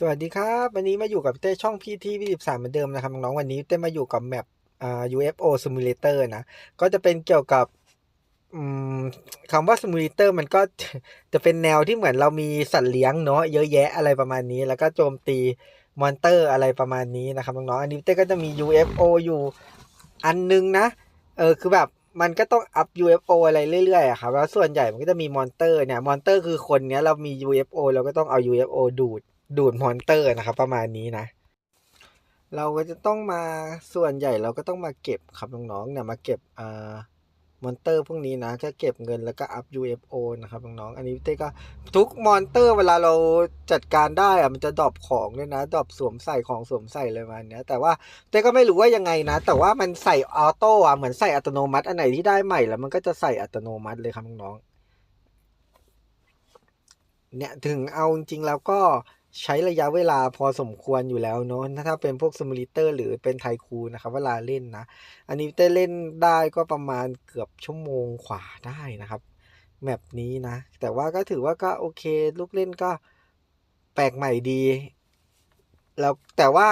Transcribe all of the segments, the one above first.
สวัสดีครับ วันนี้มาอยู่กับเต้ช่องพีทีพีสิบสามเหมือนเดิมนะครับน้องๆวันนี้เต้มาอยู่กับแมปอ่า UFO Simulator นะ ก็จะเป็นเกี่ยวกับคำว่า Simulator มันก็จะเป็นแนวที่เหมือนเรามีสัตว์เลี้ยงเนาะเยอะแยะอะไรประมาณนี้ แล้วก็โจมตีมอนเตอร์อะไรประมาณนี้นะครับน้องๆอันนี้เต้ก็จะมี UFO อยู่อันนึงนะ เออคือแบบมันก็ต้องอัพ UFO อะไรเรื่อยๆครับแล้วส่วนใหญ่มันก็จะมีมอนเตอร์เนี่ยมอนเตอร์คือคนเนี้ยเรามี UFO เราก็ต้องเอา UFO ดูด ดูดมอนเตอร์นะครับ ประมาณนี้นะ เราก็จะต้องมาส่วนใหญ่เราก็ต้องมาเก็บครับน้องๆเนี่ยมาเก็บอ่ามอนเตอร์พวกนี้นะก็เก็บเงินแล้วก็อัพ UFO นะครับน้องๆอันนี้เต้ก็ทุกมอนเตอร์เวลาเราจัดการได้อะมันจะดรอปของด้วยนะดรอปสวมใส่ของสวมใส่เลยมาเนี้ยแต่ว่าเต้ก็ไม่รู้ว่ายังไงนะ แต่ว่ามันใส่ออโต้อะเหมือนใส่อัตโนมัติ อันไหนที่ได้ใหม่แล้วมันก็จะใส่อัตโนมัติเลยครับน้องๆเนี่ยถึงเอาจริงๆแล้วก็ ใช้ระยะเวลาพอสมควรอยู่แล้วเนาะถ้าเป็นพวกซิมูเลเตอร์หรือเป็นไทคูนะครับ เวลาเล่นนะ อันนี้ได้เล่นได้ก็ประมาณเกือบชั่วโมงขวาได้นะครับแมปนี้นะ แต่ว่าก็ถือว่าก็โอเค ลูกเล่นก็แปลกใหม่ดี แล้วแต่ว่า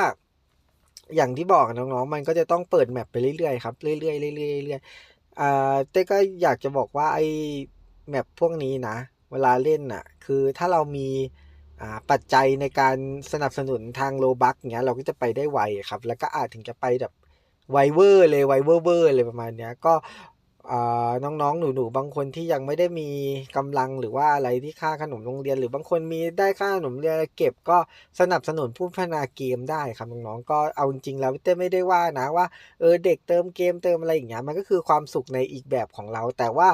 อย่างที่บอกน้องๆ มันก็จะต้องเปิดแมปไปเรื่อยๆครับ เรื่อยๆเรื่อยๆเรื่อยๆอ่าเต้ก็อยากจะบอกว่าไอ้แมปพวกนี้นะ เวลาเล่นน่ะ คือถ้าเรามี ปัจจัยในการสนับสนุนทางโลบักเงี้ยเราก็จะไปได้ไวครับ แล้วก็อาจถึงจะไปแบบไวเวอร์เลยไวเวอร์เวอร์เลยประมาณเนี้ยก็อ่าน้องๆ หนูๆ บางคนที่ยังไม่ได้มีกำลังหรือว่าอะไรที่ค่าขนมโรงเรียน หรือบางคนมีได้ค่าขนมเรียนเก็บก็สนับสนุนผู้พัฒนาเกมได้ครับน้องๆก็เอาจริงๆแล้วเต้ไม่ได้ว่านะว่าเออเด็กเติมเกมเติมอะไรอย่างเงี้ยมันก็คือความสุขในอีกแบบของเรา แต่ว่า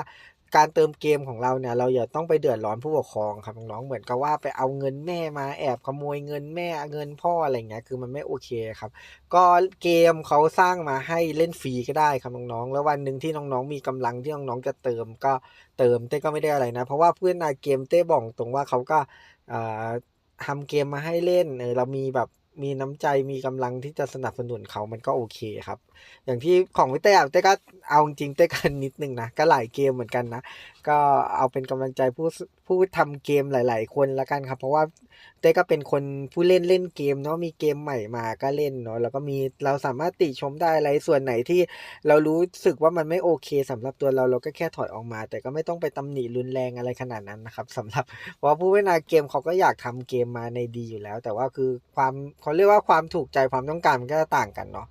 การเติมเกมของเราเนี่ย เราอย่าต้องไปเดือดร้อนผู้ปกครองครับน้องๆเหมือนกับว่าไปเอาเงินแม่มาแอบขโมยเงินแม่เงินพ่ออะไรเงี้ยคือมันไม่โอเคครับ ก็เกมเขาสร้างมาให้เล่นฟรีก็ได้ครับน้องๆแล้ววันหนึ่งที่น้องๆมีกำลังที่น้องๆจะเติมก็เติมเต้ก็ไม่ได้อะไรนะ เพราะว่าเพื่อนนาเกมเต้บอกตรงว่าเขาก็อ่าทำเกมมาให้เล่นเออเรามีแบบ มีน้ำใจมีกำลังที่จะสนับสนุนเขามันก็โอเคครับ อย่างที่ของพี่เต้อะเต้ก็เอาจริงเต้กันนิดนึงนะก็หลายเกมเหมือนกันนะก็เอาเป็นกำลังใจผู้ผู้ทำเกมหลาย ๆ คนละกันครับ เพราะว่าเต้ก็เป็นคนผู้เล่นเล่นเกมเนาะมีเกมใหม่มาก็เล่นเนาะแล้วก็มีเราสามารถติชมได้อะไรส่วนไหนที่เรารู้สึกว่ามันไม่โอเคสำหรับตัวเราเราก็แค่ถอยออกมา แต่ก็ไม่ต้องไปตำหนิรุนแรงอะไรขนาดนั้นนะครับสำหรับเพราะว่าผู้พัฒนาเกมเขาก็อยากทำเกมมาในดีอยู่แล้ว แต่ว่าคือความเขาเรียกว่าความถูกใจความต้องการมันก็จะต่างกันเนาะ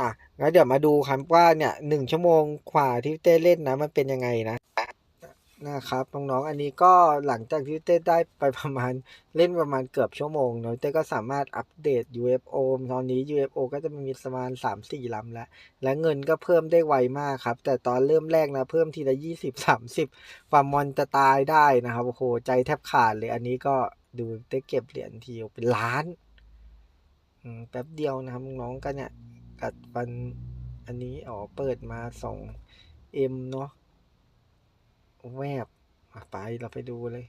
อะงั้นเดี๋ยวมาดูครับว่าเนี่ยหนึ่งชั่วโมงกว่าที่เต้เล่นนะมันเป็นยังไงนะ นะครับน้องๆอันนี้ก็หลังจากที่เต้ได้ไปประมาณเล่นประมาณเกือบชั่วโมงเนาะเต้ก็สามารถอัปเดต UFO ตอนนี้ UFO ก็จะมีประมาณ 3 4ลำแล้ว และเงินก็เพิ่มได้ไวมากครับ แต่ตอนเริ่มแรกนะ เพิ่มทีละ 20 30ความมอนจะตายได้นะครับโอ้โหใจแทบขาดเลยอันนี้ก็ดูเต้เก็บเหรียญทีเป็นล้านแป๊บเดียวนะครับน้องๆก็เนี่ยกัดฟันอันนี้อ๋อเปิดมา2 M เนาะ แวบไปเราไปดูเลย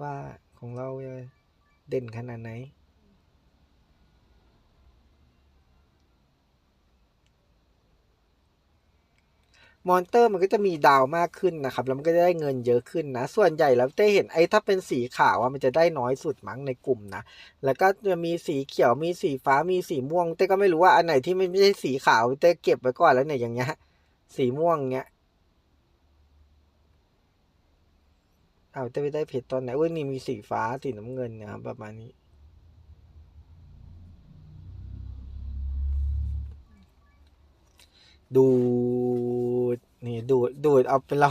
ว่าของเราจะเด่นขนาดไหน มอนเตอร์มันก็จะมีดาวมากขึ้นนะครับ แล้วมันก็จะได้เงินเยอะขึ้นนะ ส่วนใหญ่แล้วเต้เห็นไอ้ถ้าเป็นสีขาวอะมันจะได้น้อยสุดมั้งในกลุ่มนะ แล้วก็จะมีสีเขียวมีสีฟ้ามีสีม่วงเต้ก็ไม่รู้ว่าอันไหนที่ไม่ใช่สีขาวเต้เก็บไว้ก่อนแล้วเนี่ยอย่างเงี้ยสีม่วงเงี้ย เอาจะไปได้เพจตอนไหนเว้ยนี่มีสีฟ้าสีน้ำเงินนะครับประมาณนี้ ดูดนี่ดูดดูดเอาเป็นเรา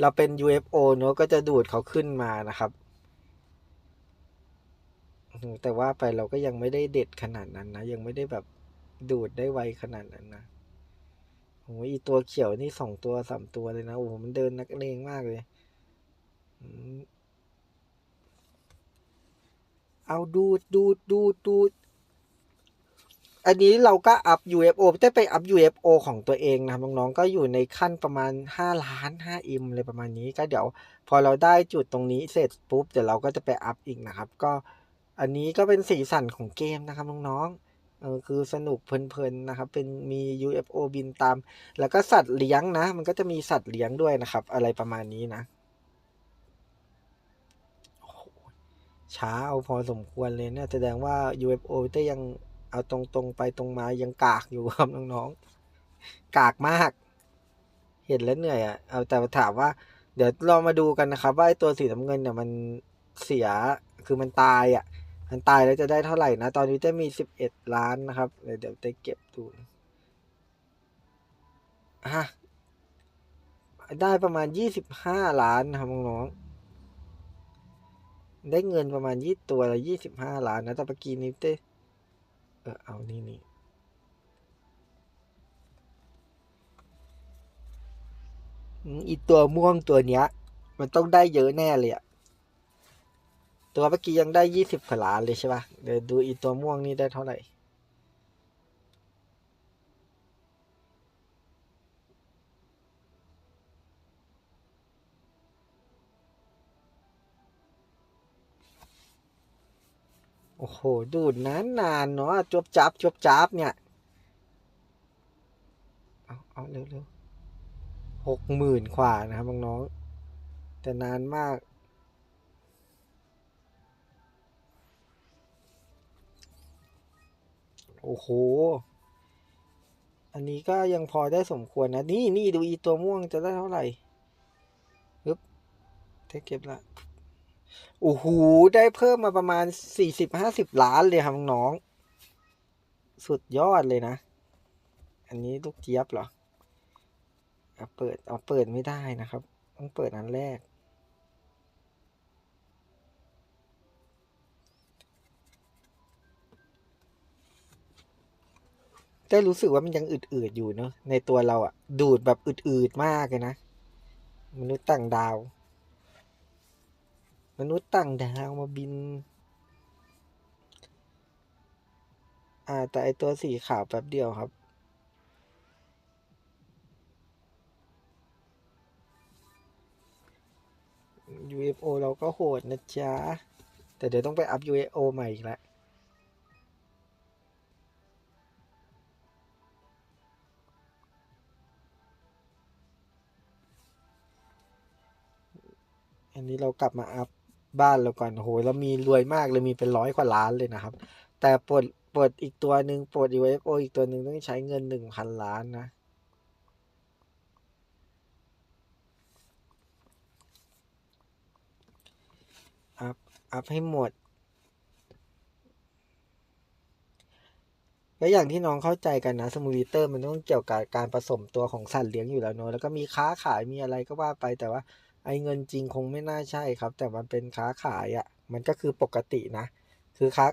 เราเป็น UFO เนอะก็จะดูดเขาขึ้นมานะครับแต่ว่าไปเราก็ยังไม่ได้เด็ดขนาดนั้นนะ ยังไม่ได้แบบดูดได้ไวขนาดนั้นนะโอ้ยตัวเขียวนี่สองตัวสามตัวเลยนะโอ้โหมันเดินนักเลงมากเลย เอาดูดดูดดูดดูดอันนี้เราก็อัพ UFO ได้ไปอัพ UFO ของตัวเองนะครับน้องๆก็อยู่ในขั้นประมาณ 5 ล้าน 5M อะไรประมาณนี้ก็เดี๋ยว พอเราได้จุดตรงนี้เสร็จปุ๊บเดี๋ยวเราก็จะไปอัพอีกนะครับ ก็อันนี้ก็เป็นสีสันของเกมนะครับน้องๆเออคือสนุกเพลินๆนะครับ เป็นมี UFO บินตาม แล้วก็สัตว์เลี้ยงนะ มันก็จะมีสัตว์เลี้ยงด้วยนะครับ อะไรประมาณนี้นะ โอ้โห ช้าเอาพอสมควรเลยเนี่ยแสดงว่า UFO เต้ยังเอาตรงๆไปตรงมายังกากอยู่ครับน้องๆ กากมาก เห็นแล้วเหนื่อยอะ เอาแต่ถามว่า เดี๋ยวเรามาดูกันนะครับ ว่าไอตัวสีน้ำเงินเนี่ยมันเสียคือมันตายอะ มันตายแล้วจะได้เท่าไหร่นะ ตอนนี้เต้มีสิบเอ็ดล้านนะครับ เดี๋ยวเดี๋ยวเต้เก็บดูฮะได้ประมาณยี่สิบห้าล้านครับน้องๆ ได้เงินประมาณยี่ตัวละยี่สิบห้าล้านนะ แต่เมื่อกี้นี้เต้เออเอานี่นี่อีตัวม่วงตัวเนี้ย มันต้องได้เยอะแน่เลยอะตัวเมื่อกี้ยังได้ยี่สิบกว่าล้านเลยใช่ปะเดี๋ยวดูอีตัวม่วงนี่ได้เท่าไหร่ โอ้โห ดูดนานนานเนาะจบจับจบจับเนี่ย เอาเอาเร็วเร็วหกหมื่นกว่านะครับน้องๆแต่นานมาก โอ้โห อันนี้ก็ยังพอได้สมควรนะ นี่นี่ดูอีตัวม่วงจะได้เท่าไหร่ปึ๊บเทคเก็บละ โอ้โห ได้เพิ่มมาประมาณสี่สิบห้าสิบล้านเลยครับน้อง สุดยอดเลยนะ อันนี้ลูกเจี๊ยบเหรอเอาเปิดเอาเปิดไม่ได้นะครับ ต้องเปิดอันแรก ได้รู้สึกว่ามันยังอืดๆอยู่เนอะในตัวเราอะดูดแบบอืดๆมากเลยนะ มนุษย์ต่างดาว มนุษย์ต่างดาวมาบิน อ่า แต่ไอตัวสีขาวแป๊บเดียวครับ UFO เราก็โหดนะจ๊ะ แต่เดี๋ยวต้องไปอัพ UFO ใหม่อีกแล้วอันนี้เรากลับมาอัพ บ้านเราก่อนโหเรามีรวยมากเลยมีเป็นร้อยกว่าล้านเลยนะครับ แต่ปลดปลดอีกตัวหนึ่งปลด UFO อีกตัวหนึ่งต้องใช้เงินหนึ่งพันล้านนะอัพอัพให้หมดก็อย่างที่น้องเข้าใจกันนะสมูลิเตอร์มันต้องเกี่ยวกับการผสมตัวของสัตว์เลี้ยงอยู่แล้วเนอะแล้วก็มีค้าขายมีอะไรก็ว่าไปแต่ว่า ไอ้เงินจริงคงไม่น่าใช่ครับ แต่มันเป็นค้าขายอะ่ะมันก็คือปกตินะ คือค้า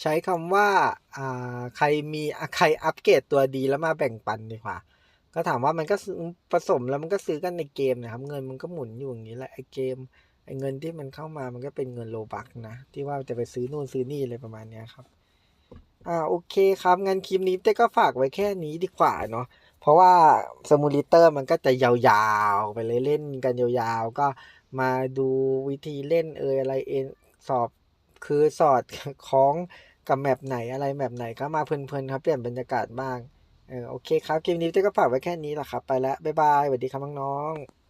ใช้คำว่าอ่าใครมีใครอัปเกรดตัวดีแล้วมาแบ่งปันดีกว่า ก็ถามว่ามันก็ผสมแล้วมันก็ซื้อกันในเกมนะครับ เงินมันก็หมุนอยู่อย่างนี้แหละไอ้เกมไอ้เงินที่มันเข้ามามันก็เป็นเงินโลบักนะ ที่ว่าจะไปซื้อนู่นซื้อนี่อะไรประมาณนี้ครับอ่าโอเคครับงั้นคลิปนี้เต้ก็ฝากไว้แค่นี้ดีกว่าเนาะ เพราะว่าสมูลิเตอร์มันก็จะยาวๆ ไปเลยเล่นกันยาวๆ ก็มาดูวิธีเล่นเอยอะไรเองสอบคือสอดคล้องกับแมปไหนอะไรแมปไหนก็มาเพลินๆครับเปลี่ยนบรรยากาศบ้างเออโอเคครับคลิปนี้เต้ก็ฝากไว้แค่นี้แหละครับ ไปแล้ว บ๊ายบายสวัสดีครับน้องๆ